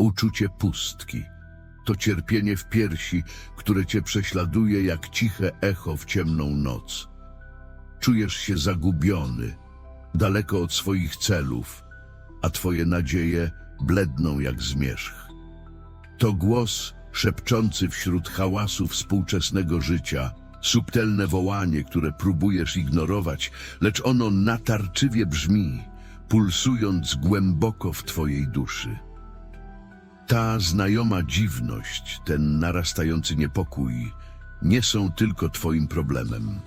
uczucie pustki. To cierpienie w piersi, które cię prześladuje jak ciche echo w ciemną noc. Czujesz się zagubiony, daleko od swoich celów, a twoje nadzieje bledną jak zmierzch. To głos szepczący wśród hałasu współczesnego życia, subtelne wołanie, które próbujesz ignorować, lecz ono natarczywie brzmi, pulsując głęboko w twojej duszy. Ta znajoma dziwność, ten narastający niepokój, nie są tylko twoim problemem.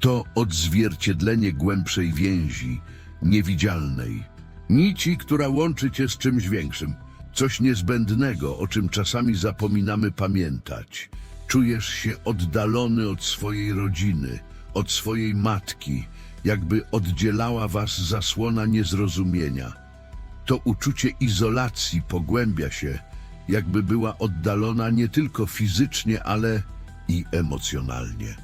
To odzwierciedlenie głębszej więzi, niewidzialnej, nici, która łączy cię z czymś większym, coś niezbędnego, o czym czasami zapominamy pamiętać. Czujesz się oddalony od swojej rodziny, od swojej matki, jakby oddzielała was zasłona niezrozumienia. To uczucie izolacji pogłębia się, jakby była oddalona nie tylko fizycznie, ale i emocjonalnie.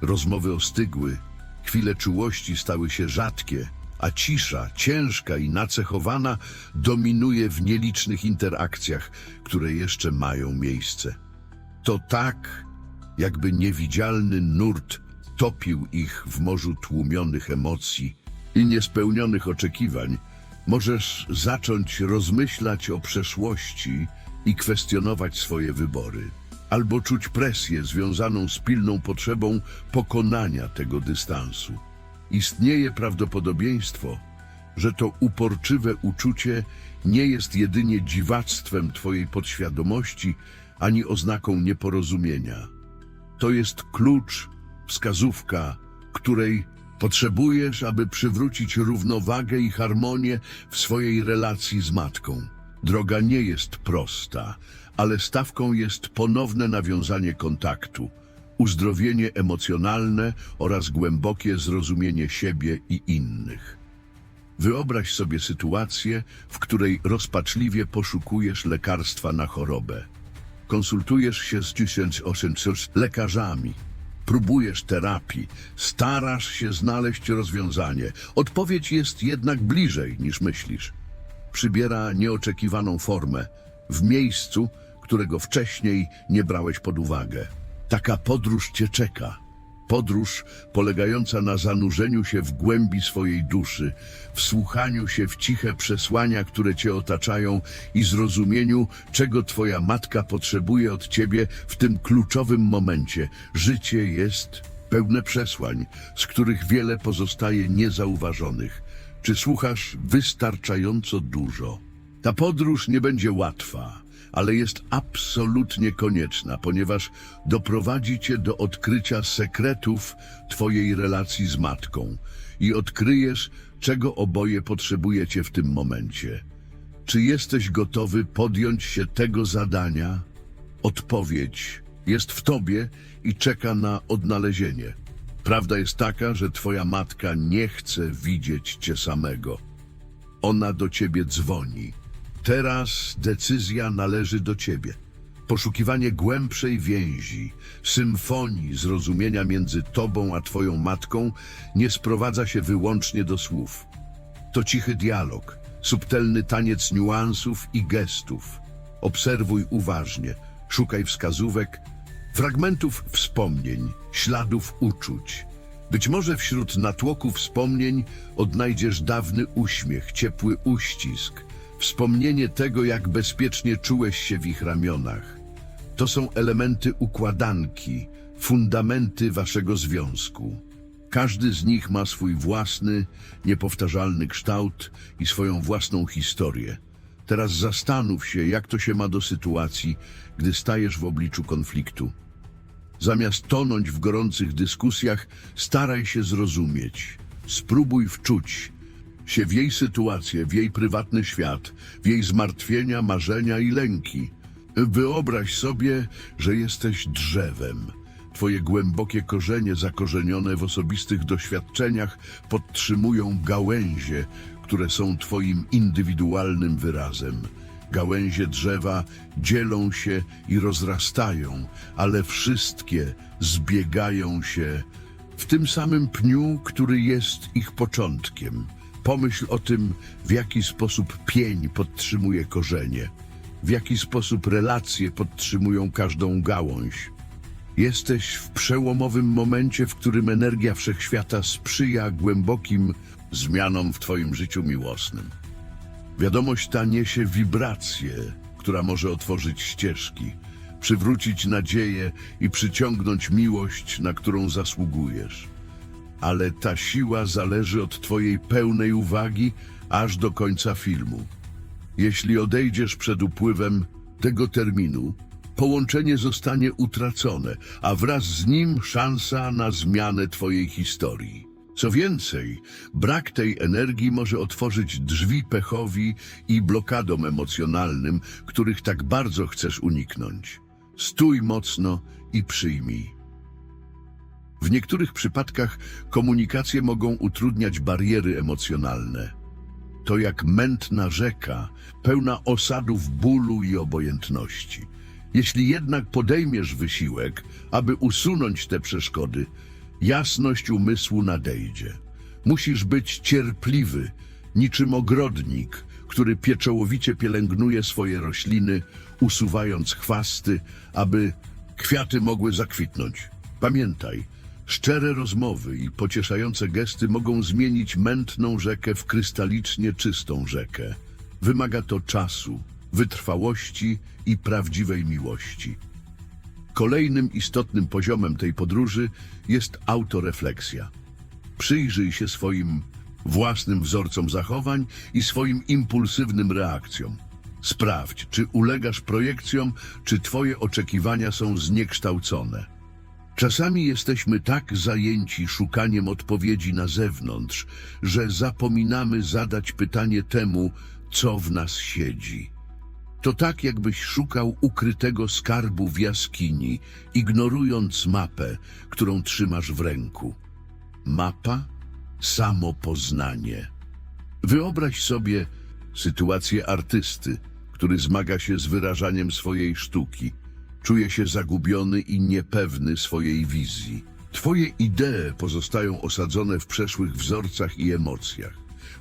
Rozmowy ostygły, chwile czułości stały się rzadkie, a cisza, ciężka i nacechowana, dominuje w nielicznych interakcjach, które jeszcze mają miejsce. To tak, jakby niewidzialny nurt topił ich w morzu tłumionych emocji i niespełnionych oczekiwań, możesz zacząć rozmyślać o przeszłości i kwestionować swoje wybory, albo czuć presję związaną z pilną potrzebą pokonania tego dystansu. Istnieje prawdopodobieństwo, że to uporczywe uczucie nie jest jedynie dziwactwem Twojej podświadomości ani oznaką nieporozumienia. To jest klucz, wskazówka, której potrzebujesz, aby przywrócić równowagę i harmonię w swojej relacji z matką. Droga nie jest prosta, ale stawką jest ponowne nawiązanie kontaktu, uzdrowienie emocjonalne oraz głębokie zrozumienie siebie i innych. Wyobraź sobie sytuację, w której rozpaczliwie poszukujesz lekarstwa na chorobę. Konsultujesz się z 1800 lekarzami, próbujesz terapii, starasz się znaleźć rozwiązanie. Odpowiedź jest jednak bliżej niż myślisz. Przybiera nieoczekiwaną formę w miejscu, którego wcześniej nie brałeś pod uwagę. Taka podróż cię czeka. Podróż polegająca na zanurzeniu się w głębi swojej duszy, wsłuchaniu się w ciche przesłania, które cię otaczają i zrozumieniu, czego twoja matka potrzebuje od ciebie w tym kluczowym momencie. Życie jest pełne przesłań, z których wiele pozostaje niezauważonych. Czy słuchasz wystarczająco dużo? Ta podróż nie będzie łatwa, ale jest absolutnie konieczna, ponieważ doprowadzi cię do odkrycia sekretów twojej relacji z matką i odkryjesz, czego oboje potrzebujecie w tym momencie. Czy jesteś gotowy podjąć się tego zadania? Odpowiedź jest w tobie i czeka na odnalezienie. Prawda jest taka, że twoja matka nie chce widzieć cię samego. Ona do ciebie dzwoni. Teraz decyzja należy do ciebie. Poszukiwanie głębszej więzi, symfonii zrozumienia między tobą a twoją matką nie sprowadza się wyłącznie do słów. To cichy dialog, subtelny taniec niuansów i gestów. Obserwuj uważnie, szukaj wskazówek, fragmentów wspomnień, śladów uczuć. Być może wśród natłoku wspomnień odnajdziesz dawny uśmiech, ciepły uścisk, wspomnienie tego, jak bezpiecznie czułeś się w ich ramionach. To są elementy układanki, fundamenty waszego związku. Każdy z nich ma swój własny, niepowtarzalny kształt i swoją własną historię. Teraz zastanów się, jak to się ma do sytuacji, gdy stajesz w obliczu konfliktu. Zamiast tonąć w gorących dyskusjach, staraj się zrozumieć. Spróbuj wczuć się w jej sytuację, w jej prywatny świat, w jej zmartwienia, marzenia i lęki. Wyobraź sobie, że jesteś drzewem. Twoje głębokie korzenie zakorzenione w osobistych doświadczeniach podtrzymują gałęzie, które są Twoim indywidualnym wyrazem. Gałęzie drzewa dzielą się i rozrastają, ale wszystkie zbiegają się w tym samym pniu, który jest ich początkiem. Pomyśl o tym, w jaki sposób pień podtrzymuje korzenie. w jaki sposób relacje podtrzymują każdą gałąź. Jesteś w przełomowym momencie, w którym energia wszechświata sprzyja głębokim zmianom w Twoim życiu miłosnym. Wiadomość ta niesie wibrację, która może otworzyć ścieżki, przywrócić nadzieję i przyciągnąć miłość, na którą zasługujesz. Ale ta siła zależy od Twojej pełnej uwagi aż do końca filmu. Jeśli odejdziesz przed upływem tego terminu, połączenie zostanie utracone, a wraz z nim szansa na zmianę Twojej historii. Co więcej, brak tej energii może otworzyć drzwi pechowi i blokadom emocjonalnym, których tak bardzo chcesz uniknąć. Stój mocno i przyjmij. W niektórych przypadkach komunikacje mogą utrudniać bariery emocjonalne. To jak mętna rzeka, pełna osadów bólu i obojętności. Jeśli jednak podejmiesz wysiłek, aby usunąć te przeszkody, jasność umysłu nadejdzie. Musisz być cierpliwy, niczym ogrodnik, który pieczołowicie pielęgnuje swoje rośliny, usuwając chwasty, aby kwiaty mogły zakwitnąć. Pamiętaj, szczere rozmowy i pocieszające gesty mogą zmienić mętną rzekę w krystalicznie czystą rzekę. Wymaga to czasu, wytrwałości i prawdziwej miłości. Kolejnym istotnym poziomem tej podróży jest autorefleksja. Przyjrzyj się swoim własnym wzorcom zachowań i swoim impulsywnym reakcjom. Sprawdź, czy ulegasz projekcjom, czy Twoje oczekiwania są zniekształcone. Czasami jesteśmy tak zajęci szukaniem odpowiedzi na zewnątrz, że zapominamy zadać pytanie temu, co w nas siedzi. To tak, jakbyś szukał ukrytego skarbu w jaskini, ignorując mapę, którą trzymasz w ręku. Mapa, samo poznanie. Wyobraź sobie sytuację artysty, który zmaga się z wyrażaniem swojej sztuki. Czuje się zagubiony i niepewny swojej wizji. Twoje idee pozostają osadzone w przeszłych wzorcach i emocjach.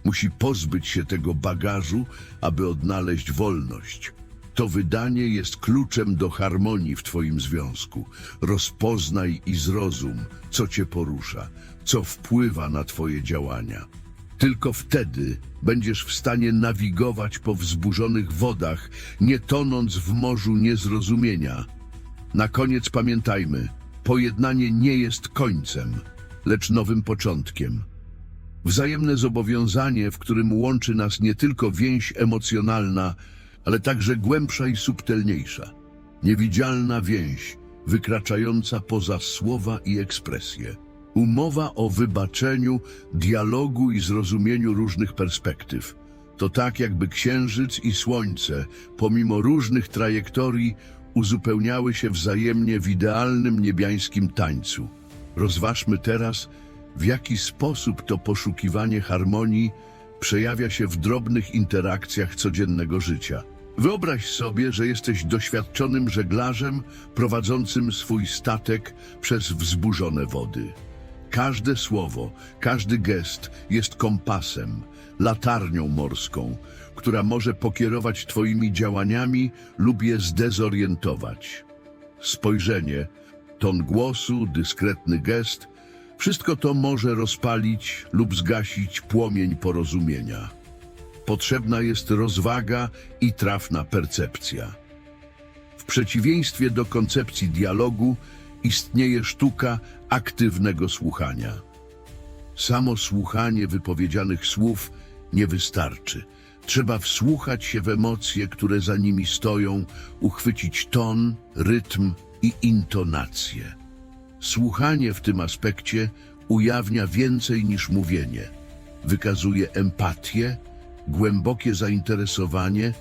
Musi pozbyć się tego bagażu, aby odnaleźć wolność. To wydanie jest kluczem do harmonii w Twoim związku. Rozpoznaj i zrozum, co Cię porusza, co wpływa na Twoje działania. Tylko wtedy będziesz w stanie nawigować po wzburzonych wodach, nie tonąc w morzu niezrozumienia. Na koniec pamiętajmy, pojednanie nie jest końcem, lecz nowym początkiem. Wzajemne zobowiązanie, w którym łączy nas nie tylko więź emocjonalna, ale także głębsza i subtelniejsza. Niewidzialna więź, wykraczająca poza słowa i ekspresje. Umowa o wybaczeniu, dialogu i zrozumieniu różnych perspektyw. To tak jakby księżyc i słońce, pomimo różnych trajektorii, uzupełniały się wzajemnie w idealnym niebiańskim tańcu. Rozważmy teraz, w jaki sposób to poszukiwanie harmonii przejawia się w drobnych interakcjach codziennego życia. Wyobraź sobie, że jesteś doświadczonym żeglarzem prowadzącym swój statek przez wzburzone wody. Każde słowo, każdy gest jest kompasem, latarnią morską, która może pokierować Twoimi działaniami lub je zdezorientować. Spojrzenie, ton głosu, dyskretny gest wszystko to może rozpalić lub zgasić płomień porozumienia. Potrzebna jest rozwaga i trafna percepcja. W przeciwieństwie do koncepcji dialogu istnieje sztuka aktywnego słuchania. Samo słuchanie wypowiedzianych słów nie wystarczy. Trzeba wsłuchać się w emocje, które za nimi stoją, uchwycić ton, rytm i intonację. Słuchanie w tym aspekcie ujawnia więcej niż mówienie. Wykazuje empatię, głębokie zainteresowanie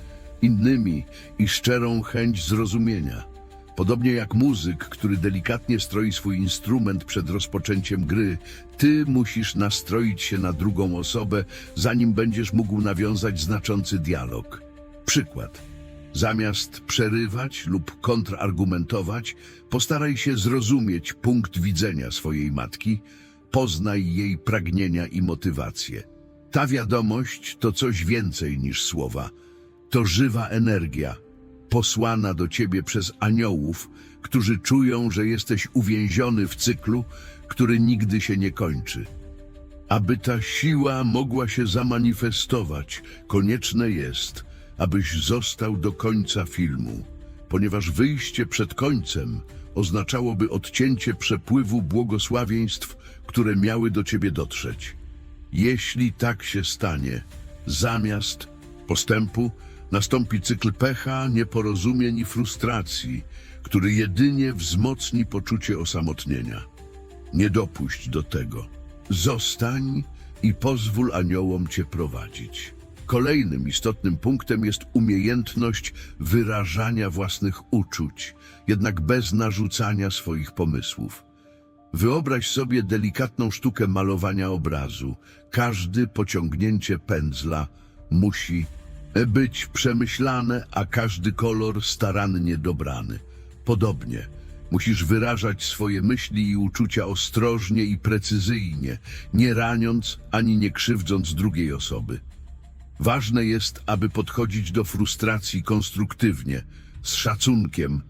innymi i szczerą chęć zrozumienia. Podobnie jak muzyk, który delikatnie stroi swój instrument przed rozpoczęciem gry, ty musisz nastroić się na drugą osobę, zanim będziesz mógł nawiązać znaczący dialog. Przykład. Zamiast przerywać lub kontrargumentować, postaraj się zrozumieć punkt widzenia swojej matki, poznaj jej pragnienia i motywacje. Ta wiadomość to coś więcej niż słowa. To żywa energia, posłana do ciebie przez aniołów, którzy czują, że jesteś uwięziony w cyklu, który nigdy się nie kończy. Aby ta siła mogła się zamanifestować, konieczne jest, abyś został do końca filmu, ponieważ wyjście przed końcem oznaczałoby odcięcie przepływu błogosławieństw, które miały do ciebie dotrzeć. Jeśli tak się stanie, zamiast postępu nastąpi cykl pecha, nieporozumień i frustracji, który jedynie wzmocni poczucie osamotnienia. Nie dopuść do tego. Zostań i pozwól aniołom cię prowadzić. Kolejnym istotnym punktem jest umiejętność wyrażania własnych uczuć, jednak bez narzucania swoich pomysłów. Wyobraź sobie delikatną sztukę malowania obrazu. Każdy pociągnięcie pędzla musi być przemyślane, a każdy kolor starannie dobrany. Podobnie musisz wyrażać swoje myśli i uczucia ostrożnie i precyzyjnie, nie raniąc ani nie krzywdząc drugiej osoby. Ważne jest, aby podchodzić do frustracji konstruktywnie, z szacunkiem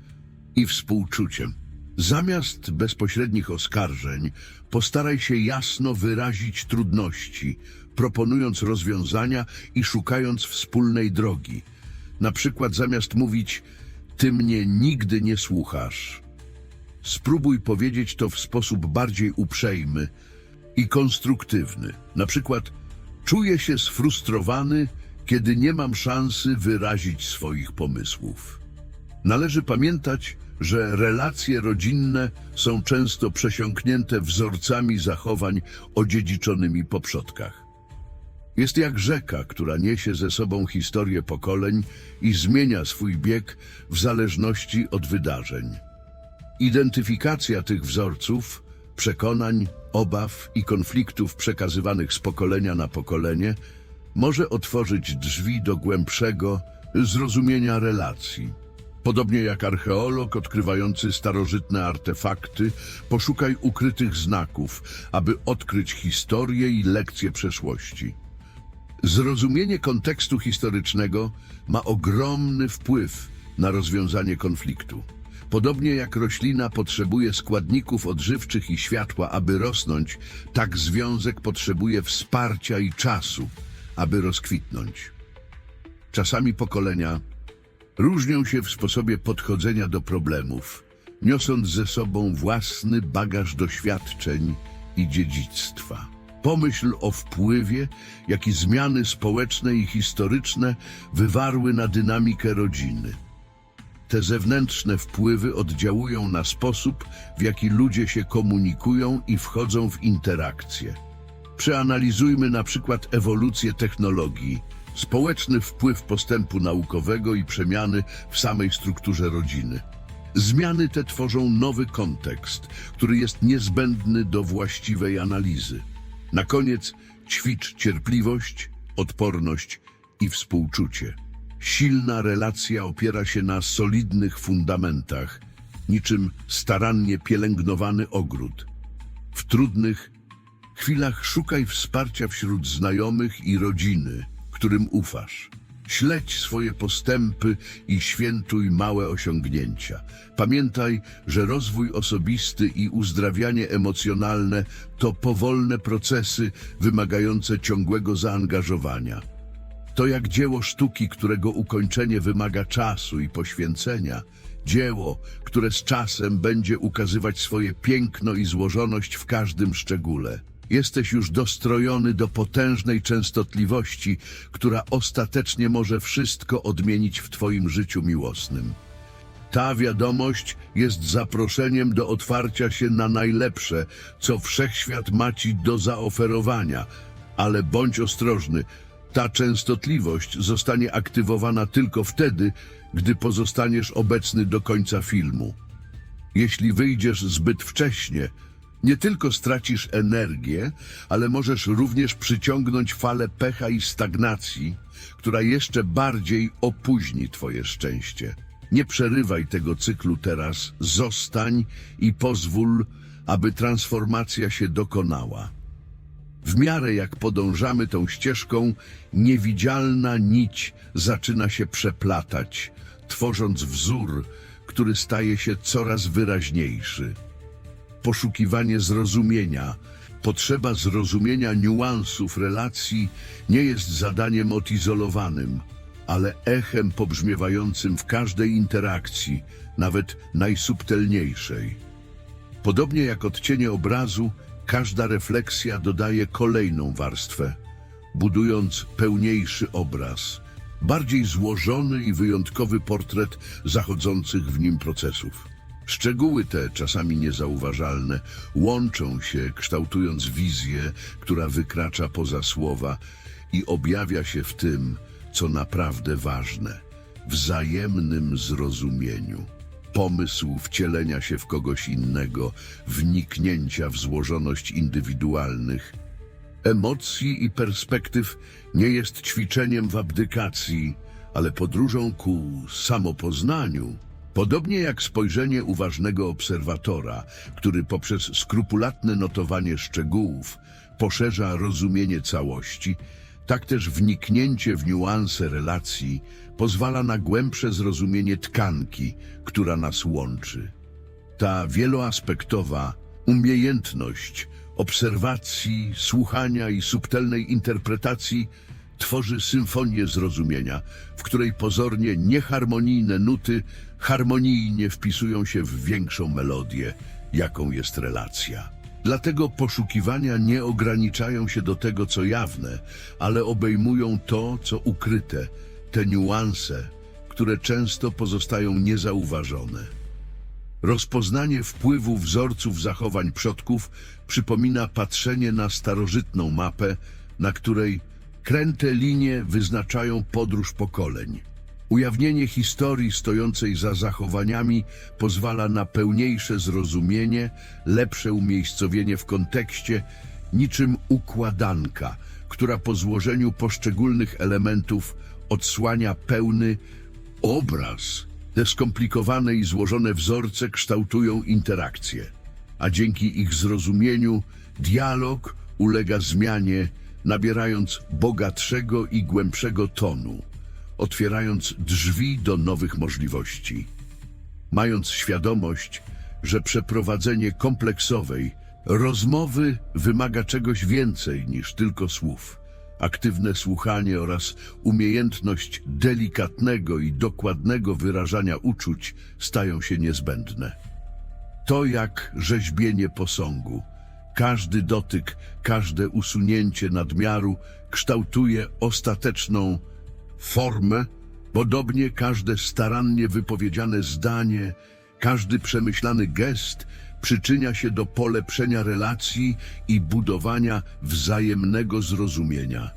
i współczuciem. Zamiast bezpośrednich oskarżeń, postaraj się jasno wyrazić trudności, proponując rozwiązania i szukając wspólnej drogi. Na przykład zamiast mówić ty mnie nigdy nie słuchasz, spróbuj powiedzieć to w sposób bardziej uprzejmy i konstruktywny. Na przykład czuję się sfrustrowany, kiedy nie mam szansy wyrazić swoich pomysłów. Należy pamiętać, że relacje rodzinne są często przesiąknięte wzorcami zachowań odziedziczonymi po przodkach. Jest jak rzeka, która niesie ze sobą historię pokoleń i zmienia swój bieg w zależności od wydarzeń. Identyfikacja tych wzorców, przekonań, obaw i konfliktów przekazywanych z pokolenia na pokolenie może otworzyć drzwi do głębszego zrozumienia relacji. Podobnie jak archeolog odkrywający starożytne artefakty, poszukaj ukrytych znaków, aby odkryć historię i lekcje przeszłości. Zrozumienie kontekstu historycznego ma ogromny wpływ na rozwiązanie konfliktu. Podobnie jak roślina potrzebuje składników odżywczych i światła, aby rosnąć, tak związek potrzebuje wsparcia i czasu, aby rozkwitnąć. Czasami pokolenia różnią się w sposobie podchodzenia do problemów, niosąc ze sobą własny bagaż doświadczeń i dziedzictwa. Pomyśl o wpływie, jaki zmiany społeczne i historyczne wywarły na dynamikę rodziny. Te zewnętrzne wpływy oddziałują na sposób, w jaki ludzie się komunikują i wchodzą w interakcje. Przeanalizujmy na przykład ewolucję technologii, społeczny wpływ postępu naukowego i przemiany w samej strukturze rodziny. Zmiany te tworzą nowy kontekst, który jest niezbędny do właściwej analizy. Na koniec ćwicz cierpliwość, odporność i współczucie. Silna relacja opiera się na solidnych fundamentach, niczym starannie pielęgnowany ogród. W trudnych chwilach szukaj wsparcia wśród znajomych i rodziny, którym ufasz. Śledź swoje postępy i świętuj małe osiągnięcia. Pamiętaj, że rozwój osobisty i uzdrawianie emocjonalne to powolne procesy wymagające ciągłego zaangażowania. To jak dzieło sztuki, którego ukończenie wymaga czasu i poświęcenia. Dzieło, które z czasem będzie ukazywać swoje piękno i złożoność w każdym szczególe. Jesteś już dostrojony do potężnej częstotliwości, która ostatecznie może wszystko odmienić w Twoim życiu miłosnym. Ta wiadomość jest zaproszeniem do otwarcia się na najlepsze, co wszechświat ma Ci do zaoferowania, ale bądź ostrożny, ta częstotliwość zostanie aktywowana tylko wtedy, gdy pozostaniesz obecny do końca filmu. Jeśli wyjdziesz zbyt wcześnie, nie tylko stracisz energię, ale możesz również przyciągnąć falę pecha i stagnacji, która jeszcze bardziej opóźni Twoje szczęście. Nie przerywaj tego cyklu teraz, zostań i pozwól, aby transformacja się dokonała. W miarę jak podążamy tą ścieżką, niewidzialna nić zaczyna się przeplatać, tworząc wzór, który staje się coraz wyraźniejszy. Poszukiwanie zrozumienia, potrzeba zrozumienia niuansów relacji nie jest zadaniem odizolowanym, ale echem pobrzmiewającym w każdej interakcji, nawet najsubtelniejszej. Podobnie jak odcienie obrazu, każda refleksja dodaje kolejną warstwę, budując pełniejszy obraz, bardziej złożony i wyjątkowy portret zachodzących w nim procesów. Szczegóły te, czasami niezauważalne, łączą się, kształtując wizję, która wykracza poza słowa i objawia się w tym, co naprawdę ważne wzajemnym zrozumieniu. Pomysł wcielenia się w kogoś innego, wniknięcia w złożoność indywidualnych, emocji i perspektyw nie jest ćwiczeniem w abdykacji, ale podróżą ku samopoznaniu. Podobnie jak spojrzenie uważnego obserwatora, który poprzez skrupulatne notowanie szczegółów poszerza rozumienie całości, tak też wniknięcie w niuanse relacji pozwala na głębsze zrozumienie tkanki, która nas łączy. Ta wieloaspektowa umiejętność obserwacji, słuchania i subtelnej interpretacji tworzy symfonię zrozumienia, w której pozornie nieharmonijne nuty harmonijnie wpisują się w większą melodię, jaką jest relacja. Dlatego poszukiwania nie ograniczają się do tego, co jawne, ale obejmują to, co ukryte, te niuanse, które często pozostają niezauważone. Rozpoznanie wpływu wzorców zachowań przodków przypomina patrzenie na starożytną mapę, na której kręte linie wyznaczają podróż pokoleń. Ujawnienie historii stojącej za zachowaniami pozwala na pełniejsze zrozumienie, lepsze umiejscowienie w kontekście, niczym układanka, która po złożeniu poszczególnych elementów odsłania pełny obraz. Te skomplikowane i złożone wzorce kształtują interakcje, a dzięki ich zrozumieniu dialog ulega zmianie, nabierając bogatszego i głębszego tonu, otwierając drzwi do nowych możliwości. Mając świadomość, że przeprowadzenie kompleksowej rozmowy wymaga czegoś więcej niż tylko słów. Aktywne słuchanie oraz umiejętność delikatnego i dokładnego wyrażania uczuć stają się niezbędne. To jak rzeźbienie posągu. Każdy dotyk, każde usunięcie nadmiaru kształtuje ostateczną formę, podobnie każde starannie wypowiedziane zdanie, każdy przemyślany gest przyczynia się do polepszenia relacji i budowania wzajemnego zrozumienia.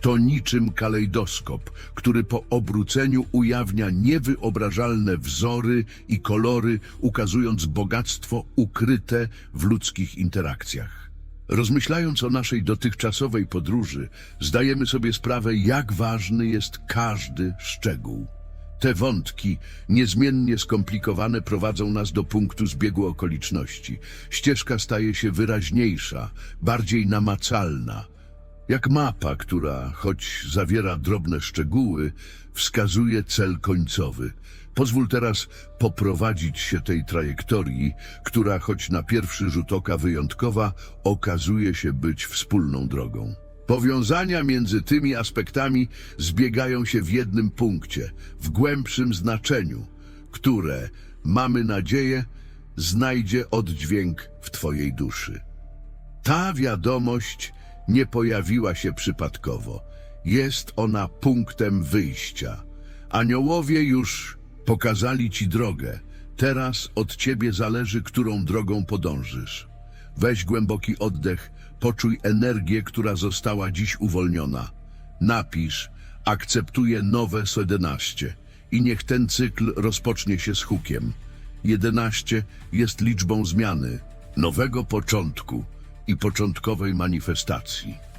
To niczym kalejdoskop, który po obróceniu ujawnia niewyobrażalne wzory i kolory, ukazując bogactwo ukryte w ludzkich interakcjach. Rozmyślając o naszej dotychczasowej podróży, zdajemy sobie sprawę, jak ważny jest każdy szczegół. Te wątki, niezmiennie skomplikowane, prowadzą nas do punktu zbiegu okoliczności. Ścieżka staje się wyraźniejsza, bardziej namacalna. Jak mapa, która, choć zawiera drobne szczegóły, wskazuje cel końcowy. Pozwól teraz poprowadzić się tej trajektorii, która, choć na pierwszy rzut oka wyjątkowa, okazuje się być wspólną drogą. Powiązania między tymi aspektami zbiegają się w jednym punkcie, w głębszym znaczeniu, które, mamy nadzieję, znajdzie oddźwięk w Twojej duszy. Ta wiadomość nie pojawiła się przypadkowo. Jest ona punktem wyjścia. Aniołowie już pokazali Ci drogę. Teraz od Ciebie zależy, którą drogą podążysz. Weź głęboki oddech, poczuj energię, która została dziś uwolniona. Napisz, akceptuję nowe 11 i niech ten cykl rozpocznie się z hukiem. 11 jest liczbą zmiany, nowego początku i początkowej manifestacji.